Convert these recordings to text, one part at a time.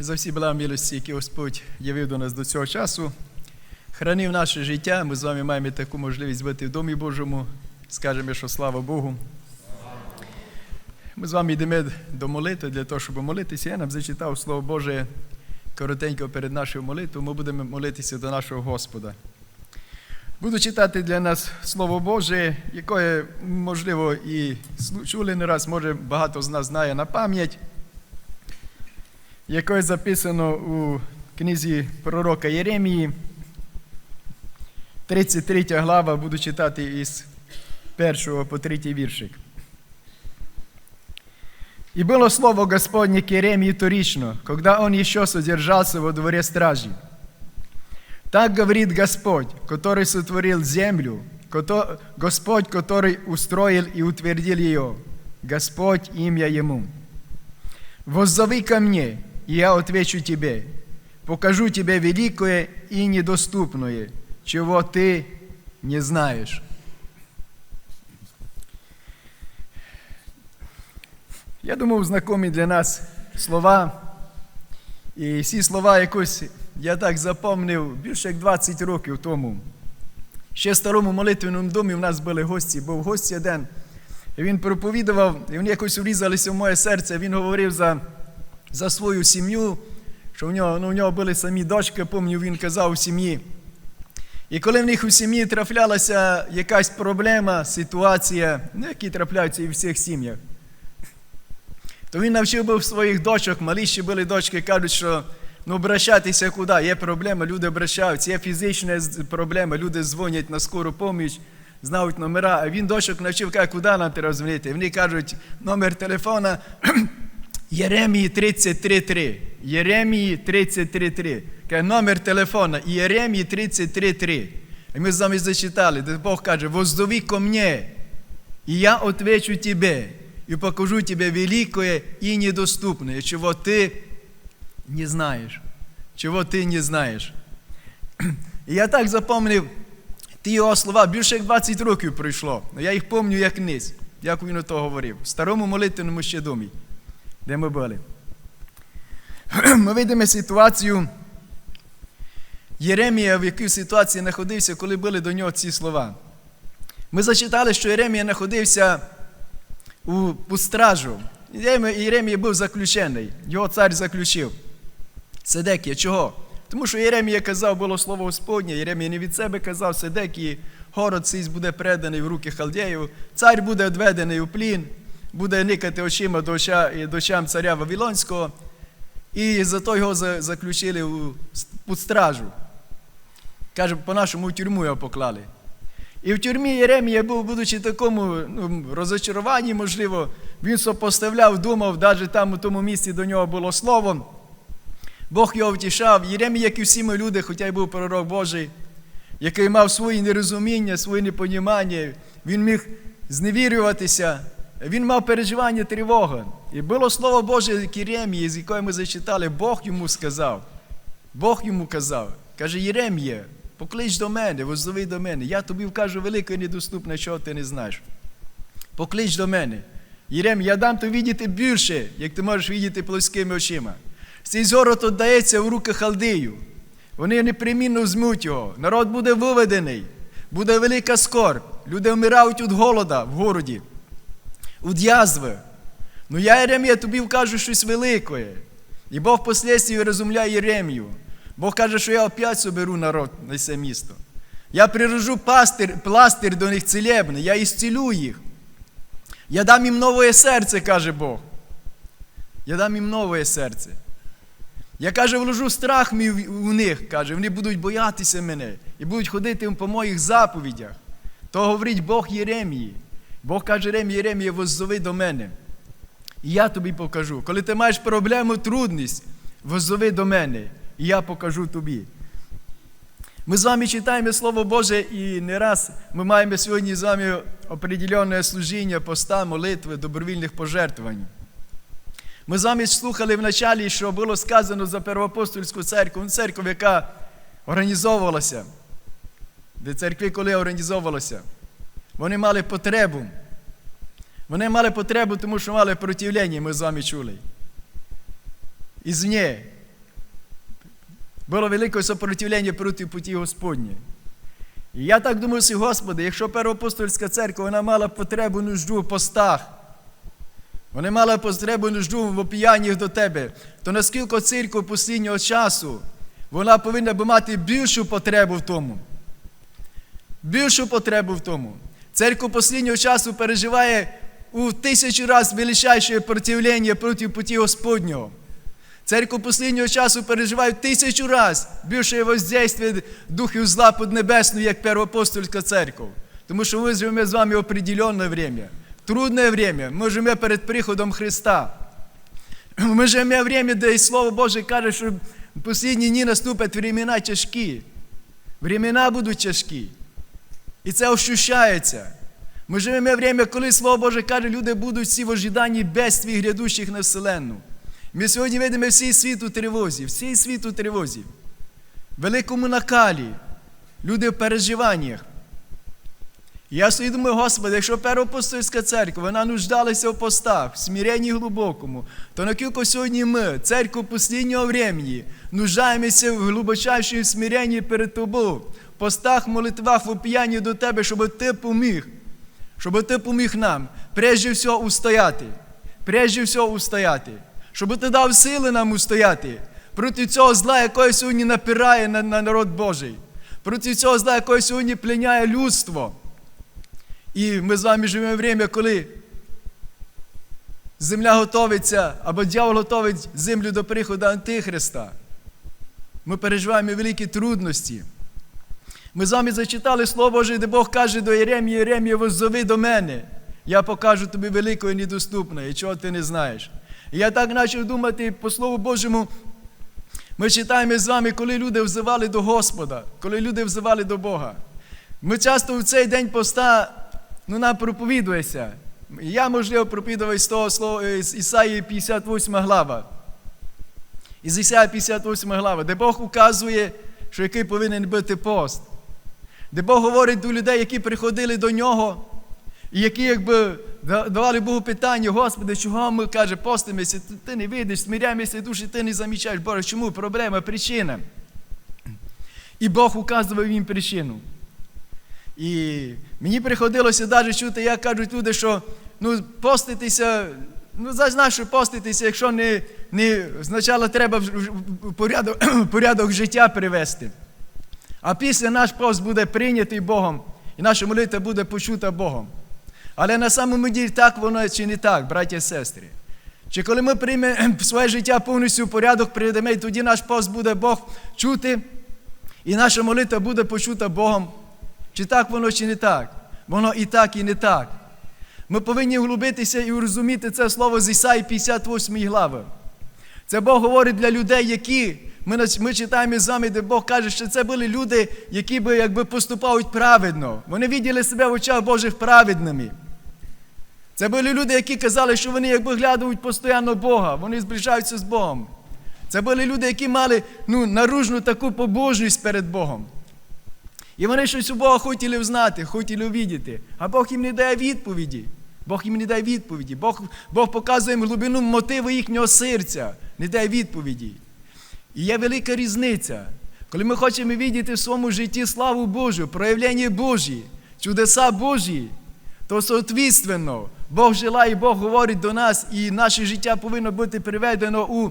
за всі блага милості, які Господь явив до нас до цього часу. Хранив наше життя. Ми з вами маємо таку можливість бути в Домі Божому. Скажемо, що слава Богу. Ми з вами йдемо до молитви для того, щоб молитися. Я нам зачитав Слово Боже коротенько перед нашою молитвою. Ми будемо молитися до нашого Господа. Буду читати для нас Слово Боже, яке, можливо, і чули не раз, може багато з нас знає на пам'ять, яке записано у книзі пророка Єремії, 33 глава, буду читати із 1 по 3 віршик. И было слово Господне к Иеремии вторично, когда он еще содержался во дворе стражи. Так говорит Господь, который сотворил землю, кото- Господь, который устроил и утвердил ее, Господь имя Ему. Воззови ко мне, и я отвечу тебе, покажу тебе великое и недоступное, чего ты не знаешь. Я думав, знакомі для нас слова. І всі слова якось я так запомнив більше як 20 років тому. Ще в старому молитвеному домі в нас були гості, був гость один. Він проповідував, і вони якось врізалися в моє серце. Він говорив за, за свою сім'ю, що в нього, ну, в нього були самі дочки, пам'ятаю, він казав у сім'ї. І коли в них у сім'ї траплялася якась проблема, ситуація, ну, які трапляються і в всіх сім'ях, то він навчив був своїх дочок, малі ще були дочки, кажуть, що ну обращатися куди? Є проблема, люди обращаються, є фізичні з- проблеми, люди дзвонять на скору поміч, знають номера, а він дочок навчив, каже, куди нам треба дзвонити. Вони кажуть, номер телефона Єремії 33.3. Єремії 33.3. Каже, номер телефона Єремії 33.3. І ми з вами зачитали, де Бог каже, воздови ко мне, и я отвечу тебе, и покажу тебе великое и недоступное, чего ты не знаешь. Чого ти не знаєш. І я так запомнив ті його слова, більше як 20 років пройшло. Я їх пам'ятаю як низ, як він ото говорив. В старому молитвеному ще домі, де ми були. Ми видимо ситуацію Єремія, в якій ситуації знаходився, коли були до нього ці слова. Ми зачитали, що Єремія знаходився у, у стражу. Єремія, був заключений, його цар заключив. Седекія. Чого? Тому що Єремія казав, було слово Господнє, Єремія не від себе казав, Седекії, город цей буде преданий в руки халдеїв, цар буде відведений у плін, буде никати очима до оча, до царя Вавилонського, і зато його заключили у, стражу. Каже, по-нашому в тюрму його поклали. І в тюрмі Єремія був, будучи такому ну, розочаруванні, можливо, він сопоставляв, думав, навіть там у тому місці до нього було слово. Бог його втішав. Єремій, як і всі ми люди, хоча й був пророк Божий, який мав свої нерозуміння, свої непонімання, він міг зневірюватися, він мав переживання тривоги. І було слово Боже Єремії, з якої ми зачитали, Бог йому сказав. Бог йому казав, каже, Єремія, поклич до мене, воззови до мене. Я тобі вкажу велике недоступне, чого ти не знаєш. Поклич до мене. Єремія, я дам тобі видіти більше, як ти можеш видіти плоскими очима. Цей зорот віддається в руки халдею. Вони непримінно змуть його. Народ буде виведений, буде велика скорб. Люди вмирають від голода в городі, від язви. Ну я, Єремія, тобі вкажу щось велике. І Бог впоследствии розумляє Єремію. Бог каже, що я опять соберу народ на це місто. Я прирожу пастир, пластир до них цілебний, я ісцілю їх. Я дам їм нове серце, каже Бог. Я дам їм нове серце. Я каже, вложу страх мій у них, каже, вони будуть боятися мене і будуть ходити по моїх заповідях. То говорить Бог Єремії. Бог каже Єремії, Єремія, воззови до мене. І я тобі покажу. Коли ти маєш проблему, трудність, воззови до мене, і я покажу тобі. Ми з вами читаємо Слово Боже, і не раз ми маємо сьогодні з вами определенне служіння, поста, молитви, добровільних пожертвувань. Ми з вами слухали в началі, що було сказано за первоапостольську церкву, церкву, яка організовувалася, де церкви, коли організовувалися, вони мали потребу. Вони мали потребу, тому що мали противлення, ми з вами чули. Ізвні. було велике сопротивлення проти путі Господні. І я так думаю, си, Господи, якщо Первоапостольська церква вона мала потребу нужду в постах, вона мала потребу нужду в опіяннях до тебе, то наскільки церква останнього часу вона повинна би мати більшу потребу в тому. Більшу потребу в тому. Церква останнього часу переживає у тисячу разів величайше противлення проти путі Господнього. Церква останнього часу переживає в тисячу разів більше воздействия духів зла поднебесної, як Первоапостольська церква. Тому що ми живемо з вами определенне время, трудне время. Ми живемо перед приходом Христа. Ми живемо время, де і Слово Боже каже, що в останні дні наступять времена тяжкі. Времена будуть тяжкі. І це ощущається. Ми живемо в время, коли Слово Боже каже, люди будуть всі в ожиданні бедствій грядущих на вселенну. Ми сьогодні видимо всій світ у тривозі, всій світ у тривозі, великому накалі, люди в переживаннях. І я собі думаю, Господи, якщо Первоапостольська церква, вона нуждалася в постах, в смиренні глибокому, то наскільки сьогодні ми, церква останнього времени, нуждаємося в глибочайшому смиренні перед Тобою, в постах, молитвах, в оп'янні до Тебе, щоб Ти поміг, щоб Ти поміг нам, прежде всього, устояти, прежде всього устояти щоб ти дав сили нам устояти проти цього зла, якое сьогодні напирає на, на народ Божий, проти цього зла, якое сьогодні пленяє людство. І ми з вами живемо в время, коли земля готовиться, або дьявол готовить землю до приходу Антихриста. Ми переживаємо великі трудності. Ми з вами зачитали Слово Боже, де Бог каже до Єремії, Єремія, воззови до мене. Я покажу тобі велике і недоступне, і чого ти не знаєш. І я так почав думати по Слову Божому. Ми читаємо з вами, коли люди взивали до Господа, коли люди взивали до Бога. Ми часто в цей день поста ну, нам проповідується. Я, можливо, проповідував з того слова з Ісаї 58 глава. Із Ісаї 58 глава, де Бог указує, що який повинен бути пост. Де Бог говорить до людей, які приходили до нього, і які якби давали Богу питання, Господи, чого ми каже, постимося, ти не видиш, смиряємося душі, ти не замічаєш, Боже, чому проблема, причина? І Бог указував їм причину. І мені приходилося навіть чути, як кажуть люди, що ну, поститися, ну, знаєш, що поститися, якщо не, не спочатку треба порядок, порядок життя привести. А після наш пост буде прийнятий Богом, і наша молитва буде почута Богом. Але на самому ділі так воно чи не так, браті і сестри. Чи коли ми приймемо своє життя повністю в порядок, прийдемо, і тоді наш пост буде Бог чути, і наша молитва буде почута Богом. Чи так воно, чи не так? Воно і так, і не так. Ми повинні вглубитися і розуміти це слово з Ісаї 58 глави. Це Бог говорить для людей, які ми ми читаємо з вами, де Бог каже, що це були люди, які би якби поступають праведно. Вони виділи себе в очах Божих праведними. Це були люди, які казали, що вони якби глядують постійно Бога, вони зближаються з Богом. Це були люди, які мали ну, наружну таку побожність перед Богом. І вони щось у Бога хотіли знати, хотіли увідіти. А Бог їм не дає відповіді. Бог їм не дає відповіді. Бог Бог показує їм глибину мотиву їхнього серця, не дає відповіді. І є велика різниця. Коли ми хочемо видіти в своєму житті славу Божу, проявлення Божі, чудеса Божі, то соответственно, Бог желає, Бог говорить до нас, і наше життя повинно бути приведено у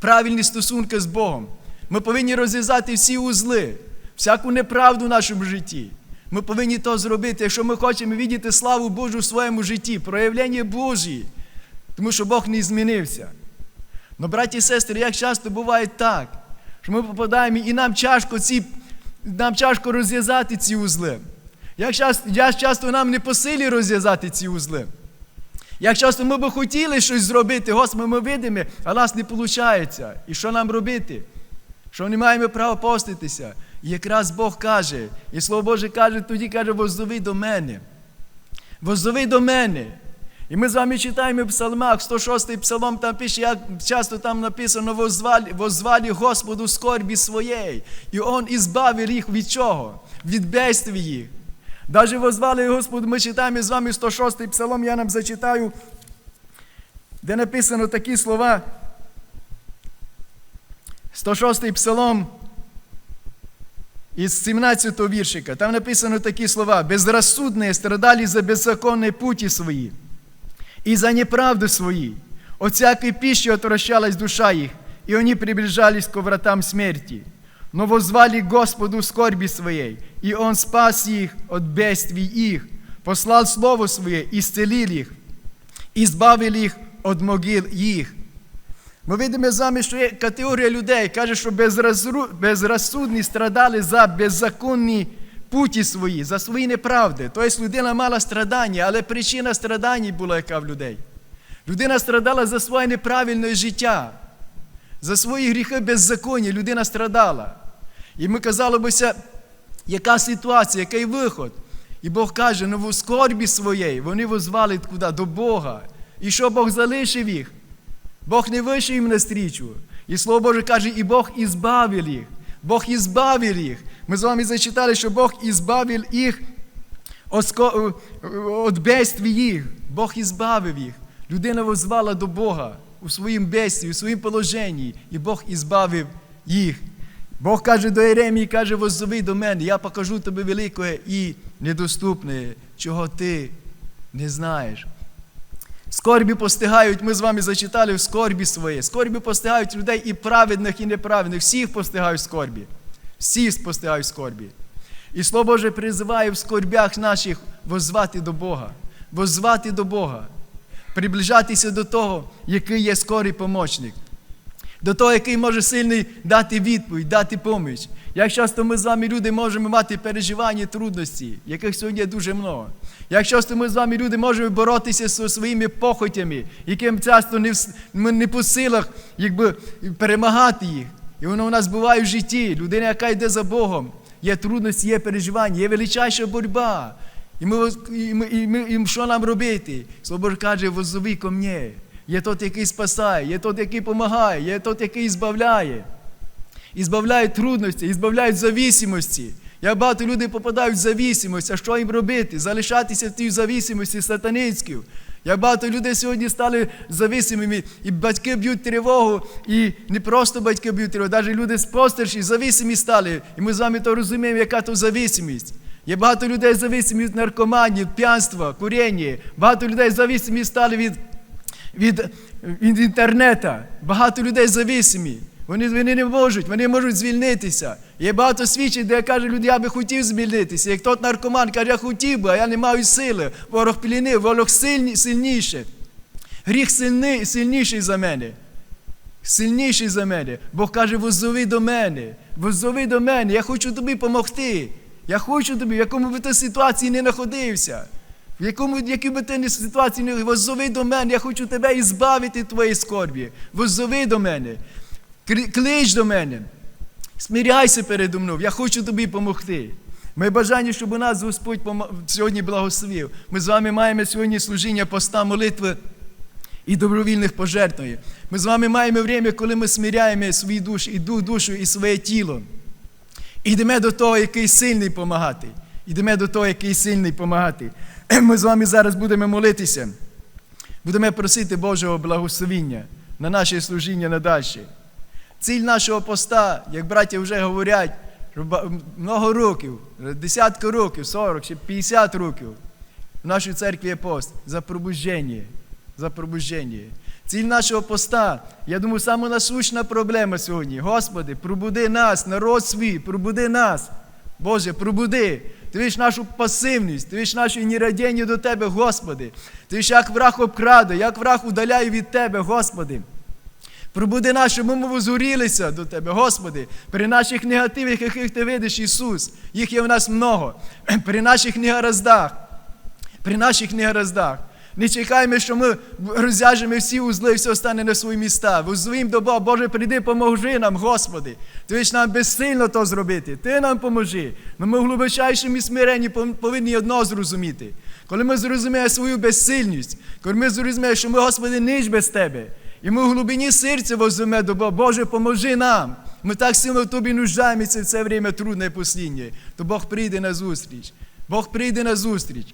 правильні стосунки з Богом. Ми повинні розв'язати всі узли, всяку неправду в нашому житті. Ми повинні то зробити, якщо ми хочемо видіти славу Божу в своєму житті, проявлення Божі, тому що Бог не змінився. Но, браті і сестри, як часто буває так, що ми попадаємо і нам тяжко ці, нам тяжко розв'язати ці узли. Як часто, як часто нам не по силі розв'язати ці узли. Як часто ми би хотіли щось зробити, Господи, ми видимо, а нас не виходить. І що нам робити? Що не маємо права поститися. Якраз Бог каже, і Слово Боже каже, тоді каже, воззови до мене. Воззови до мене. І ми з вами читаємо в псалмах, 106-й псалом, там пише, як часто там написано, воззвали Господу скорбі своєї. І Он ізбавив їх від чого? Від бедстві їх. Даже возвали Господу, ми читаємо з вами 106-й псалом, я нам зачитаю, де написано такі слова. 106 псалом із 17 віршика. Там написано такі слова: «Безрассудные страдали за беззаконные пути свои, и за неправду свои. От всякой пищи отвращалась душа их, и они приближались к вратам смерти. Но возвали Господу в скорби своей, и Он спас их от бедствий их, послал Слово Свое, исцелил их, избавил їх від могил їх. Ми видимо з що є категорія людей, каже, що безрозсудні страдали за беззаконні путі свої, за свої неправди. Тобто людина мала страдання, але причина страдань була яка в людей. Людина страдала за своє неправильне життя, за свої гріхи беззаконня людина страдала. І ми казали бися, яка ситуація, який виход. І Бог каже, ну в скорбі своєї вони возвали куди? До Бога. І що Бог залишив їх? Бог не вийшов їм навстрічу. І Слово Боже каже, і Бог ізбавив їх. Бог ізбавив їх. Ми з вами зачитали, що Бог ізбавив їх від бедстві їх. Бог ізбавив їх. Людина возвала до Бога у своїм бедстві, у своїм положенні, і Бог ізбавив їх. Бог каже до Єремії, каже, воззови до мене, я покажу тобі велике і недоступне, чого ти не знаєш. Скорбі постигають, ми з вами зачитали в скорбі своє. Скорбі постигають людей і праведних, і неправедних. Всіх постигають скорбі. Всі спостигають скорбі. І Слово Боже призиває в скорбях наших воззвати до Бога, воззвати до Бога, приближатися до того, який є скорий помочник, до того, який може сильний дати відповідь, дати поміч. Як часто ми з вами, люди, можемо мати переживання, трудності, яких сьогодні дуже много. Як часто ми з вами, люди, можемо боротися зі своїми похотями, яким часто не, ми не по силах якби, перемагати їх. І воно у нас буває в житті. Людина, яка йде за Богом, є трудності, є переживання, є величайша боротьба. І ми, і ми, і ми, і що нам робити? Слово Боже каже, воззови ко мені. Є тот, який спасає, є тот, який допомагає, є тот, який збавляє. І збавляють трудності, і збавляють зависимості. Як багато людей попадають в зависимость, а що їм робити? Залишатися в тій зависимості сатаницькій. Як багато людей сьогодні стали зависимими, і батьки б'ють тривогу, і не просто батьки б'ють тривогу, навіть люди спостерші зависимі стали. І ми з вами то розуміємо, яка то зависимість. Є багато людей зависимі від наркоманії, п'янства, курення. Багато людей зависимі стали від від, від інтернету. Багато людей зависимі. Вони, вони не можуть, вони можуть звільнитися. Є багато свідчень, де каже, люди, я би хотів звільнитися. Як тот наркоман каже, я хотів би, а я не маю сили. Ворог плінив, ворог сильні, сильніший. Гріх сильний, сильніший за мене. Сильніший за мене. Бог каже, воззови до мене. Воззови до мене. Я хочу тобі допомогти. Я хочу тобі, в якому би ти ситуації не знаходився. В якому, якій би ти не ситуації не воззови до мене, я хочу тебе ізбавити від твоєї скорбі. Воззови до мене. Клич до мене. Смиряйся передо мною, я хочу тобі допомогти. Ми бажання, щоб у нас Господь сьогодні благословив. Ми з вами маємо сьогодні служіння поста молитви і добровільних пожертвувань. Ми з вами маємо время, коли ми смиряємо свої душі, і дух, душу, і своє тіло. І до того, який сильний помагати. Йдемо до того, який сильний помагати. Ми з вами зараз будемо молитися. Будемо просити Божого благословіння на наше служіння надальше. Ціль нашого поста, як браття вже говорять, много років, десятки років, 40 чи 50 років в нашій церкві є пост за пробуждення. За пробуждення. Ціль нашого поста, я думаю, саме насущна проблема сьогодні. Господи, пробуди нас, народ свій, пробуди нас. Боже, пробуди. Ти віш нашу пасивність, ти віш наші нерадіння до Тебе, Господи. Ти віш, як враг обкраде, як враг удаляє від Тебе, Господи. Пробуди нас, щоб ми возгорілися до Тебе, Господи, при наших негативах, яких Ти видиш, Ісус, їх є в нас много, при наших негараздах, при наших негараздах. Не чекаємо, що ми розв'яжемо всі узли, і все стане на свої міста. Возвім до Бога, Боже, прийди, поможи нам, Господи. Ти ж нам безсильно то зробити. Ти нам поможи. Но ми в глибочайшому смиренні повинні одного зрозуміти. Коли ми зрозуміємо свою безсильність, коли ми зрозуміємо, що ми, Господи, ніч без Тебе, і ми в глибині серця возьмемо до Бога, Боже, поможи нам. Ми так сильно в Тобі нуждаємося в це время трудне і посліднє, то Бог прийде на зустріч. Бог прийде на зустріч.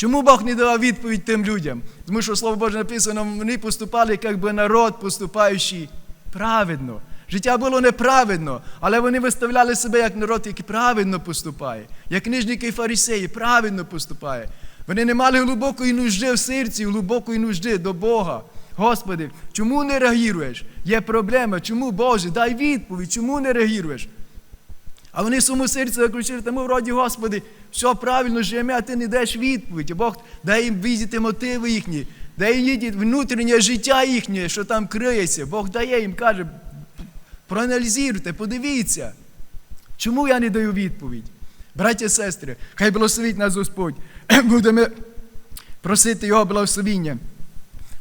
Чому Бог не давав відповідь тим людям? Тому що Слово Боже написано, вони поступали, як би народ, поступаючи праведно. Життя було неправедно, але вони виставляли себе як народ, який правильно поступає, як книжники і фарисеї правильно поступає. Вони не мали глибокої нужди в серці, глибокої нужди до Бога. Господи, чому не реагуєш? Є проблема. Чому, Боже, дай відповідь, чому не реагуєш? А вони в своєму серці заключили, тому вроді, Господи, все правильно живемо, а ти не даєш відповідь. І Бог дає їм видіти мотиви їхні, дає їм внутрішнє життя їхнє, що там криється. Бог дає їм, каже, проаналізуйте, подивіться. Чому я не даю відповідь? Браття і сестри, хай благословить нас Господь. Будемо просити Його благословіння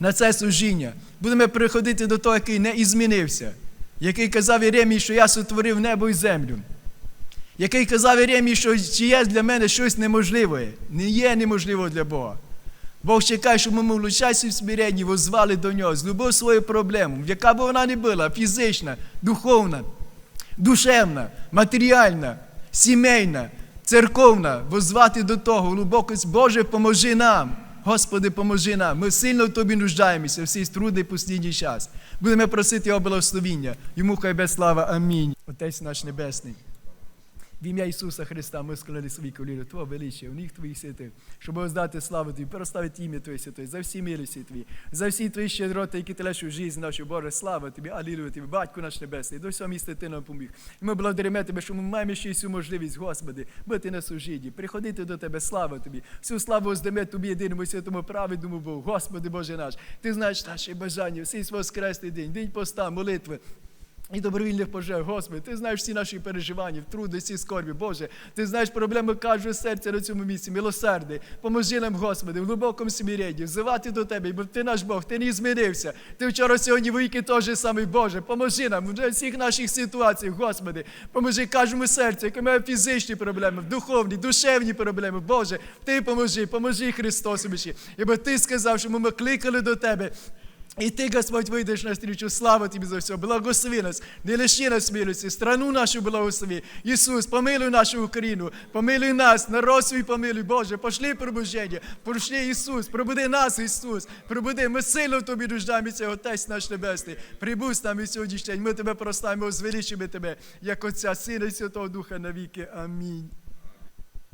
на це служіння. Будемо приходити до того, який не ізмінився, який казав Єремій, що я сотворив небо і землю. Який казав Єремій, що чи є для мене щось неможливе, не є неможливо для Бога. Бог чекає, щоб ми в в смиренні возвали до нього, з любов свою проблему, яка б вона не була, фізична, духовна, душевна, матеріальна, сімейна, церковна, возвати до того, глибоко, Боже, поможи нам. Господи, поможи нам. Ми сильно в тобі нуждаємося в цей трудний послідній час. Будемо просити Його благословіння. Йому хай без слава. Амінь. Отець наш Небесний. В ім'я Ісуса Христа ми склали свої коліни, Твого величия, у них Твоїх святих, щоб воздати славу Тобі, прославити ім'я Твоє святої, за всі милості Твої, за всі Твої щедроти, які у житті нашу, Боже, слава Тобі, алілуя Тобі, Батьку наш Небесний, до всього міста Ти нам поміг. І ми благодаримо Тебе, що ми маємо ще й цю можливість, Господи, бути на служінні, приходити до Тебе, слава Тобі, всю славу здаме Тобі, єдиному святому праведному Богу, Господи Боже наш, Ти знаєш наші бажання, всі воскресний день, день поста, молитви, і добровільних пожертв, Господи, ти знаєш всі наші переживання, трудності, скорбі, Боже, ти знаєш проблеми кожного серця на цьому місці, милосерди. Поможи нам, Господи, в глибокому смиренні, взивати до Тебе, бо Ти наш Бог, Ти не змінився. Ти вчора, сьогодні, віки теж самий Боже. Поможи нам в всіх наших ситуаціях, Господи. Поможи кожному серцю, яке має фізичні проблеми, духовні, душевні проблеми. Боже, Ти поможи, поможи Христосу. Ібо Ти сказав, що ми кликали до Тебе. І ти, Господь, вийдеш на встречу, слава тобі за все. Благослови нас, не лиши нас милості, страну нашу благослови. Ісус, помилуй нашу Україну, помилуй нас, народ свій помилуй, Боже, пошли пробуження, пошли Ісус, пробуди нас, Ісус, пробуди, ми сильно тобі нуждаємося, Отець наш Небесний. Прибудь з нами сьогоднішній день, ми тебе прославимо, звеличимо тебе, як Отця, Сина і Святого Духа навіки. Амінь.